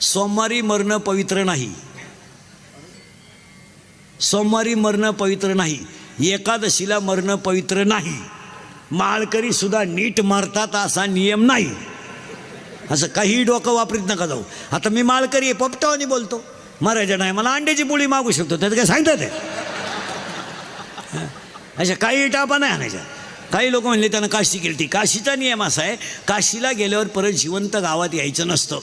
सोमवारी मरणं पवित्र नाही. सोमवारी मरणं पवित्र नाही. एकादशीला मरणं पवित्र नाही. माळकरी सुद्धा नीट मरतात असा नियम नाही. असं काही डोकं वापरीत नका जाऊ. आता मी माळकरी आहे पपटावानी बोलतो. मरायचं नाही मला अंड्याची पोळी मागू शकतो त्याचं काय सांगतात ते अशा काही टापा नाही आणायच्या. काही लोक म्हणले त्यानं काशी केली ती काशीचा नियम असा आहे काशीला गेल्यावर परत जिवंत गावात यायचं नसतं.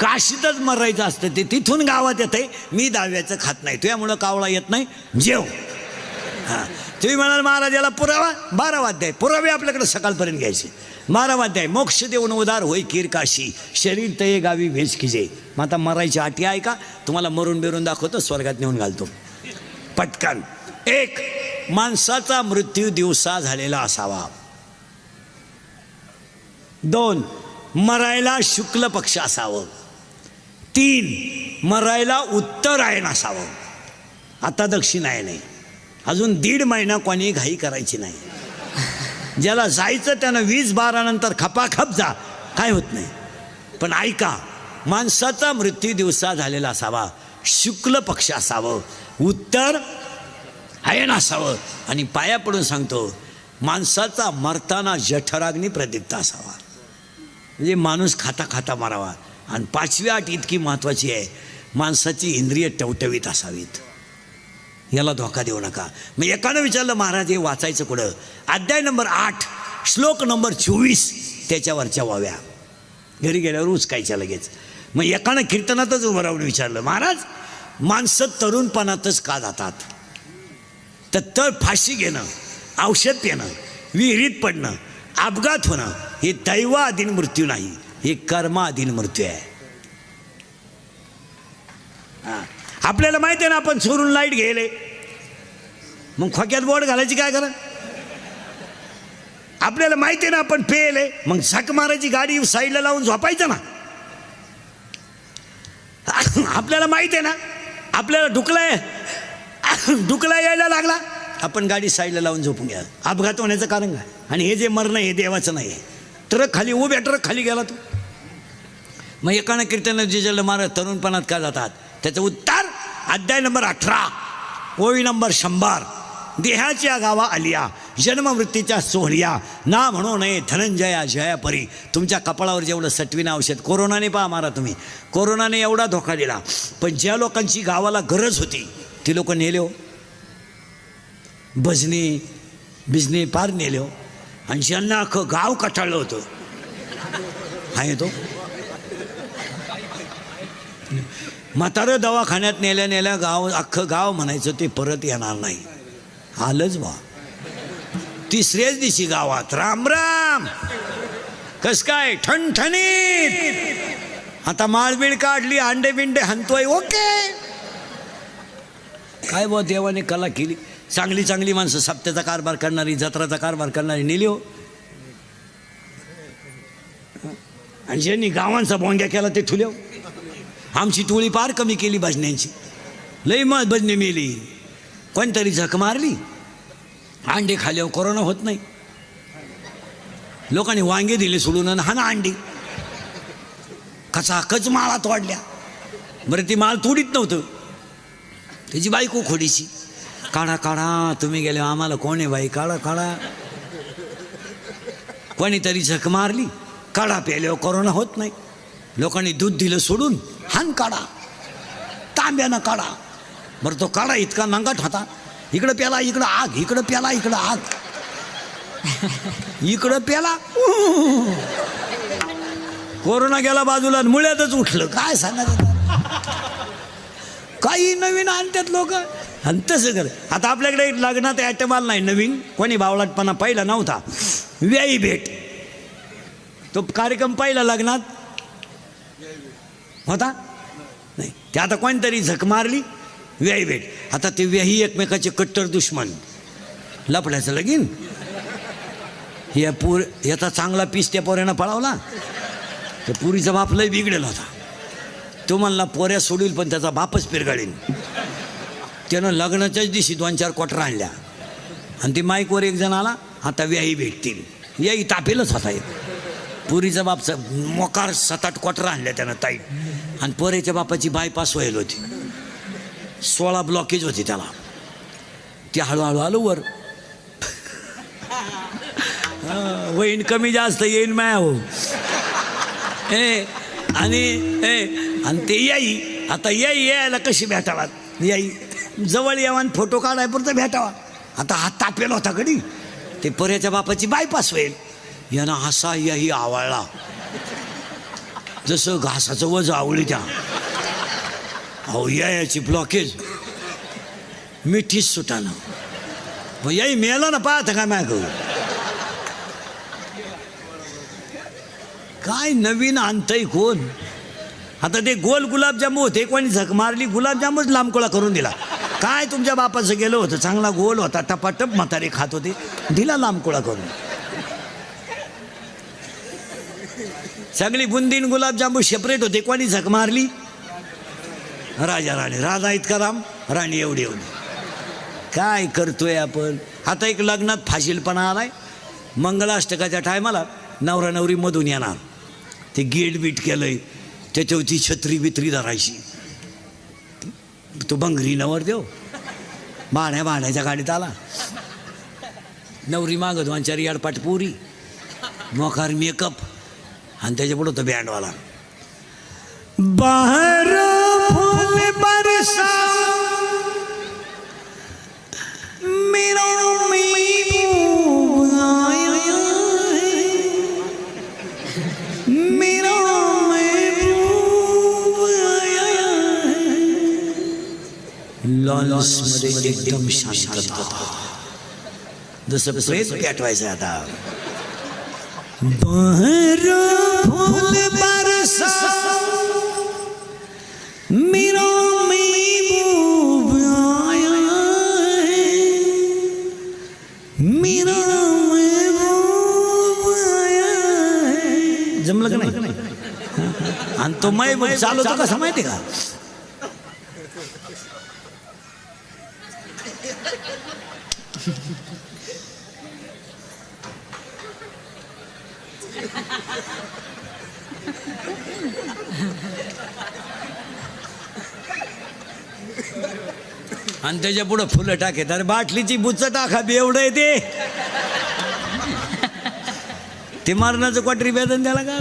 काशीतच मरायचं असतं. ते तिथून गावात येते मी दहाव्याचं खात नाही. तुझ्यामुळं कावळा येत नाही. जेव. हां. तुम्ही म्हणाल महाराजाला पुरावा बारा वाद्य आहे पुरावे आपल्याकडे सकाळपर्यंत घ्यायचे. बारा वाद्य आहे मोक्ष देऊन उदार होय कीर काशी. शरीर तये गावी भेज किजे मग आता मरायची आटी आहे का तुम्हाला मरून बिरून दाखवतो स्वर्गात नेऊन घालतो. पटकन. एक माणसाचा मृत्यू दिवसा झालेला असावा. दोन मरायला शुक्ल पक्ष असावं. तीन. मरायला उत्तरायण असावं आता दक्षिणायन आहे अजून दीड महिना कोणी घाई करायची नाही. ज्याला जायचं त्यानं वीस बारानंतर खपाखप जा. काय होत नाही. पण ऐका माणसाचा मृत्यू दिवसा झालेला असावा. शुक्ल पक्ष असावं. उत्तर आयन असावं आणि पाया पडून सांगतो माणसाचा मरताना जठराग्नी प्रदीप्त असावा. म्हणजे माणूस खाता खाता मारावा. आणि पाचवी आठ इतकी महत्त्वाची आहे. माणसाची इंद्रिय टवटवीत असावीत. याला धोका देऊ नका. मग एकानं विचारलं महाराज हे वाचायचं कुठं? अध्याय नंबर आठ श्लोक नंबर चोवीस त्याच्यावरच्या वाव्या. घरी गेल्यावर उचकायच्या लगेच. मग एकानं कीर्तनातच उभं राहून विचारलं महाराज माणसं तरुणपणातच का जातात? तर तळ फाशी घेणं औषध पिणं विहिरीत पडणं अपघात होणं हे दैवाधीन मृत्यू नाही. हे कर्माधीन मृत्यू आहे. हा. आपल्याला माहिती आहे ना आपण सोडून लाइट घ्यायले. मग खोक्यात बोर्ड घालायची काय करा? आपल्याला माहिती आहे ना आपण पेले. मग झक मारायची गाडी साईडला लावून झोपायचं ना. आपल्याला माहिती आहे ना आपल्याला ढुकलाय डुकला यायला लागला. आपण गाडी साईडला लावून झोपून घ्या. अपघात होण्याचं कारण काय? आणि हे जे मरणं हे देवाचं नाही आहे. ट्रक खाली उभ्या ट्रक खाली गेला तो. मग एकानं कीर्तन जिजल महाराज तरुणपणात का जातात? त्याचं उत्तर अध्याय नंबर अठरा. ओळी नंबर शंभर. देहाच्या गावा आलिया जन्ममृत्यूच्या सोहळ्या. ना म्हणू नये धनंजया जयापरी. तुमच्या कपाळावर जेवढं सटविणं औषध कोरोनाने पहा मारा तुम्ही. कोरोनाने एवढा धोका दिला. पण ज्या लोकांची गावाला गरज होती ती लोक नेले हो भजनी बिजनी पार नेले हो आणि ज्यांना अख्खं गाव कटाळलं होतं. हा येतो. म्हातारं दवाखान्यात नेल्या नेल्या गाव अख्खं गाव म्हणायचं ते परत येणार नाही. आलंच बा. तिसऱ्याच दिवशी गावात राम राम. कस काय? ठणठणीत. आता माळबीळ काढली अंडे बिंडे हनतोय ओके. काय बुवा देवाने कला केली? चांगली चांगली माणसं सप्त्याचा कारभार करणारी जत्राचा कारभार करणारी नेली हो. आणि ज्यांनी गावांचा बोंग्या केला ते ठुल्या हो. आमची टोळी पार कमी केली भजन्यांची लई मग भजने मेली. कोणतरी झक मारली. अंडे खाल्यावर कोरोना होत नाही. लोकांनी वांगे दिले सोडून आणि हा ना अंडी. कचा कच माळात वाढल्या बरं ती माळ तोडीत नव्हतं. त्याची बायको खोडीची काढा काढा तुम्ही गेले आम्हाला कोण आहे बाई? काढा काढा. कोणीतरी झक मारली. काढा प्यायल्यावर कोरोना होत नाही. लोकांनी दूध दिलं सोडून. छान काढा तांब्यानं काढा. बरं तो काढा इतका नंगाट होता. इकडं प्याला इकडं आग इकडं प्याला इकडं आग. इकडं प्याला कोरोना गेला बाजूला मुळ्यातच उठलं. काय सांगायचं काही नवीन आणतात लोक. आणि तसं कर. आता आपल्याकडे लग्नात ॲटम आला नाही नवीन. कोणी बावळाटपणा पहिला नव्हता. व्याई भेट. तो कार्यक्रम पहिला लग्नात. होता? नाही. ते आता कोणतरी झक मारली व्याही भेट. आता ते व्याही एकमेकाचे कट्टर दुश्मन. लपड्याचं लगीन. या पूर याचा चांगला पीस त्या पोऱ्यानं पळावला. त्या पुरीचा बाप लय बिघडेल होता. तो म्हणला पोऱ्या सोडील पण त्याचा बापच पिरगाळीन. त्यानं लग्नाच्याच दिवशी दोन चार क्वाटर आणल्या. आणि ती माईकवर एक जण आला आता व्याही भेटतील. याही तापेलच होता एक. पुरीचा बापचा मोकार सात आठ क्वार्टर आणल्या त्यानं ताई. आणि पोरेच्या बापाची बायपास व्हायला होती. सोळा ब्लॉकेज होती त्याला. ती हळूहळू आलो वर. वहीन कमी जास्त येईन माया हो. ए आणि ए आणि ते याई आता याई यायला कशी भेटावा? याई जवळ यावा आणि फोटो काढायपुरतं भेटावा. आता हात तापेल होता कधी? ते पर्याच्या बापाची बायपास होईल. यांना हसा याही आवळला जसं घासाचं वज आवळी त्या. अहो या याची ब्लॉकेज मिठीच सुटानं. मग याही मेला ना पाहता काय माग काय नवीन आणतंय कोण? आता ते गोल गुलाबजामू होते कोणी झक मारली गुलाबजामूच लांबकोळा करून दिला. काय तुमच्या बापाचं गेलं होतं? चांगला गोल होता टपाटप म्हातारे खात होते. दिला लांबकोळा करून. सगळी बुंदीन गुलाबजामू सेपरेट होते. कोणी झक मारली? राजा राणी. राजा इतका राम राणी एवढी एवढी काय करतोय आपण? आता एक लग्नात फाशीलपणा आलाय. मंगलाष्टकाच्या टायमाला नवरा नवरी मधून येणार. ते गेट बीट केलंय. त्याच्यावरती छत्री बित्री धरायची. तो बंगरी नवर देव. भाड्या भाड्याच्या गाडीत आला. नवरी मागत वांचारी अडपाट पुरी. मोकार मेकअप. आणि त्याच्या पुढं तो बँडवाला बाहेर फूल बरसा मेरा महबूब आया है। मेरा महबूब आया है। लॉन्समध्ये एकदम शांतता जसं प्रेत पेटवायचं आता बाहेर फूल बरसा मेरा महबूब आया है। मेरा महबूब आया है। जमलं का नाही? आणि तो महबूब चालवतो कसा माहिती का? आणि त्याच्या पुढं फुलं टाकेत अरे बाटलीची बुच टाका एवढं येते ते मारणाचं क्वाटरी वेदन त्याला का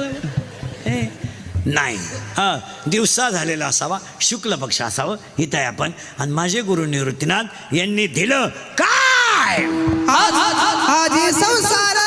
हे नाही हा दिवसा झालेला असावा शुक्ल पक्ष असावं इथं आहे आपण आणि माझे गुरु निवृत्तीनाथ यांनी दिलं काय संसार